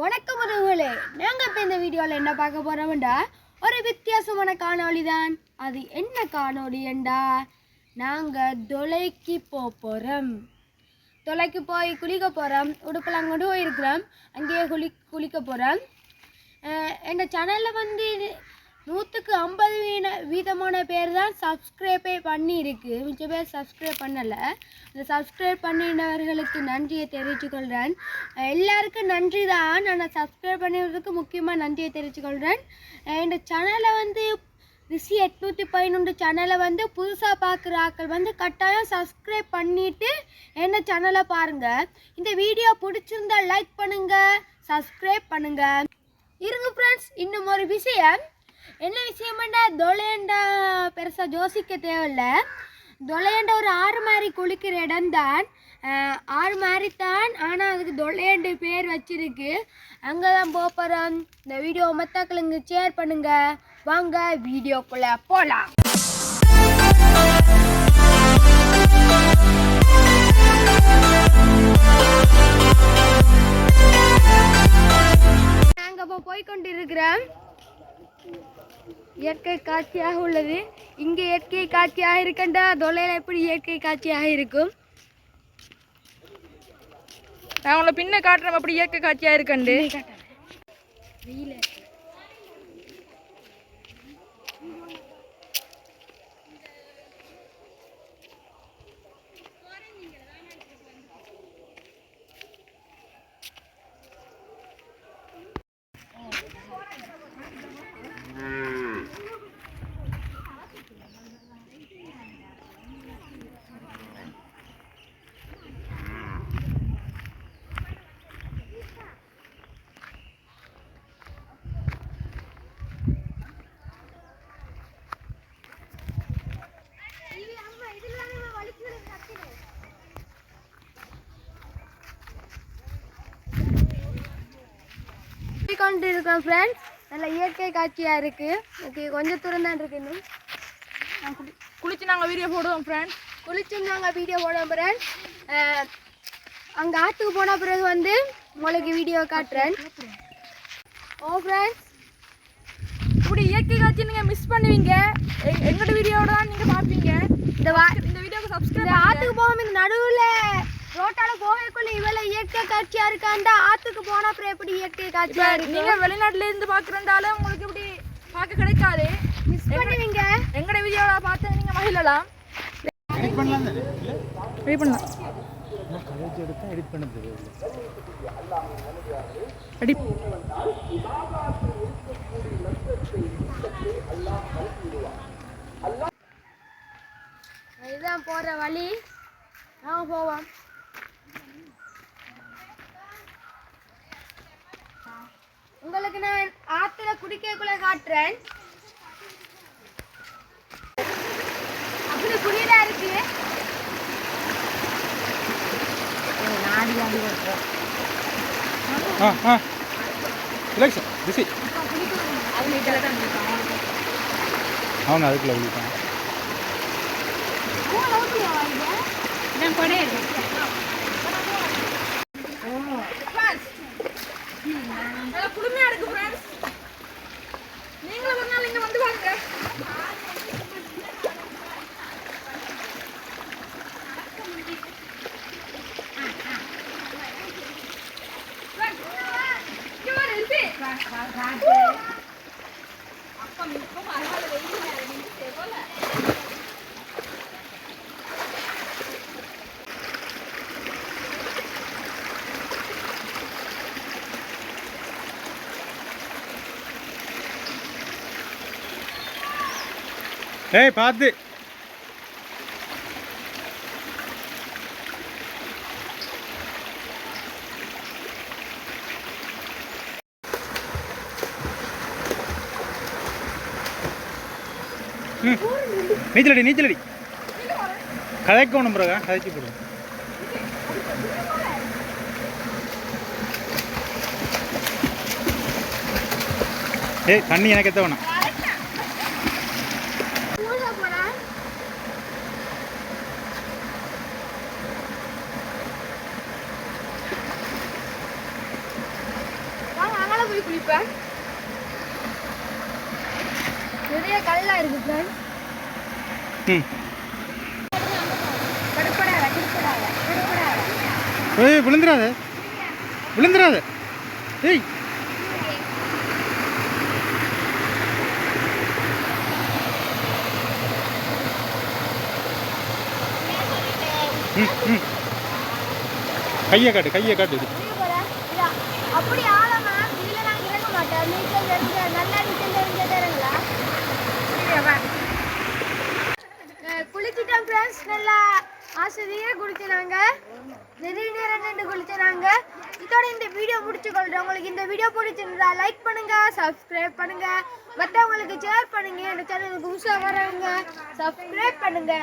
வணக்கம் உறவுகளே. நாங்கள் இப்போ இந்த வீடியோவில் என்ன பார்க்க போகிறோம்டா ஒரு வித்தியாசமான காணொளி தான். அது என்ன காணொளி என்றா நாங்கள் தொலைக்கு போக போகிறோம் தொலைக்கு போய் குளிக்க போகிறோம் உடுப்பெல்லாம் கொண்டு போயிருக்கிறோம் அங்கேயே குளி குளிக்க போகிறோம் எங்கள் சேனலில் வந்து நூற்றுக்கு ஐம்பது வீண வீதமான பேர் தான் சப்ஸ்கிரைபே பண்ணியிருக்கு. மிச்ச பேர் சப்ஸ்கிரைப் பண்ணலை. அந்த சப்ஸ்கிரைப் பண்ணினவர்களுக்கு நன்றியை தெரிவித்துக்கொள்கிறேன் எல்லாருக்கும் நன்றி தான் நான் சப்ஸ்கிரைப் பண்ணுறதுக்கு முக்கியமாக நன்றியை தெரிவித்துக்கொள்கிறேன் இந்த சேனலை வந்து ரிஷி எட்நூற்றி பதினொன்று சேனலை வந்து புதுசாக பார்க்குற ஆட்கள் வந்து கட்டாயம் சப்ஸ்கிரைப் பண்ணிவிட்டு என்ன சேனலை பாருங்கள் இந்த வீடியோ பிடிச்சிருந்தா லைக் பண்ணுங்கள் சப்ஸ்கிரைப் பண்ணுங்கள் இருங்க ஃப்ரெண்ட்ஸ் இன்னும் ஒரு விஷயம். என்ன விஷயம்டா தொலையண்டா பெருசாக யோசிக்க தேவையில்ல. தொலையண்ட ஒரு ஆறு மாதிரி குளிக்கிற இடம் தான். ஆறு மாதிரி தான் ஆனால் அதுக்கு தொலையண்டு பேர் வச்சிருக்கு. அங்கே தான் போகிறோம் இந்த வீடியோ மத்தாக்களுங்க ஷேர் பண்ணுங்கள் வாங்க வீடியோக்குள்ளே போகலாம் இயற்கை காட்சியாக உள்ளது. இங்கே இயற்கை காட்சியாக இருக்கண்டா? தொலையில் எப்படி இயற்கை காட்சியாக இருக்கும்? நான் உங்களை பின்ன காட்டுறேன். அப்படி இயற்கை காட்சியாக இருக்கண்டு? கொண்டு இருக்கோம் ஃப்ரெண்ட்ஸ் நல்ல இயற்கை காட்சியாக இருக்குது ஓகே கொஞ்சம் தூரம் தான் இருக்கு இன்னும். குளிச்சு நாங்கள் வீடியோ போடுவோம் ஃப்ரெண்ட் குளிச்சும் நாங்கள் வீடியோ போட ஃப்ரெண்ட்ஸ் அங்கே ஆற்றுக்கு போன பிறகு வந்து உங்களுக்கு வீடியோ காட்டுறேன். ஓ ஃப்ரெண்ட்ஸ் இப்படி இயற்கை காட்சி நீங்கள் மிஸ் பண்ணுவீங்க. எங்களோட வீடியோவோட தான் நீங்கள் பார்ப்பீங்க. இந்த இந்த வீடியோக்கு சப்ஸ்கிரைப் ஆற்றுக்கு போகாம இந்த நடுவில் ரோட்டால போகக்குள்ள இவ்வளோ இயற்கை காட்சியாக இருக்காண்டா ஆற்றுக்கு போன அப்புறம் எப்படி இயற்கை காட்சியாக இருக்கு? நீங்கள் வெளிநாட்டுல இருந்து பார்க்குறதால உங்களுக்கு இப்படி பார்க்க கிடைக்காது. மிஸ் பண்ணுவீங்க? எங்களோட வீடியோவில் பார்த்து நீங்கள் மகிழலாம். எடிட் பண்ணலாம் வெயிட் பண்ணலாம். கலேஜ் எடுத்தா எடிட் பண்ண தெரியாது அடி இதுதான் போகிற வழி. நாம போவோம். உங்களுக்கு நான் ஆத்துல குடிக்கக்குள்ள காட்டுறேன். அப்படி குடியில இருக்கு. ஆ ஆ. ரிலாக்ஸ் பிஸி அவங்க அதுக்குள்ள விழுப்பாங்க நல்லா குளுமையாக இருக்கு ஃப்ரெண்ட்ஸ் நீங்களும் ஒரு நாள் இங்கே வந்து பாருங்க ஏய் பார்த்து. ம். நீச்சலடி நீச்சலடி. கதைக்கணும் பிறகு கதைச்சி போடுவோம் ஏய் தண்ணி எனக்கு எத்த வேணாம் எப்படி குளிப்பேன் நிறைய கல்லா இருக்கு ஃப்ரெண்ட்ஸ் ம். ஏய் விழுந்துடாத விழுந்துடாத ஏய். ம் ம். கையை காட்டு கையை காட்டு. அப்படி ஆழமா இதுல நான் இறங்க மாட்டேன். நீச்சல் தெரிஞ்ச நல்லா நீச்சல் தெரிஞ்ச தருங்களா குளிச்சுட்டோம் ஃப்ரெண்ட்ஸ் நல்லா ஆசிரியர் குளிச்சுனாங்க நிறைய நேரம் நின்று குளிச்சுனாங்க. இதோட இந்த வீடியோ முடிச்சுக்கொள்றேன். உங்களுக்கு இந்த வீடியோ பிடிச்சிருந்தா லைக் பண்ணுங்க சப்ஸ்கிரைப் பண்ணுங்க. மற்றவங்களுக்கு ஷேர் பண்ணுங்க. இந்த சேனலுக்கு புதுசாக வரவங்க சப்ஸ்கிரைப் பண்ணுங்க.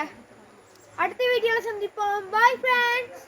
அடுத்த வீடியோவில் சந்திப்போம். Bye friends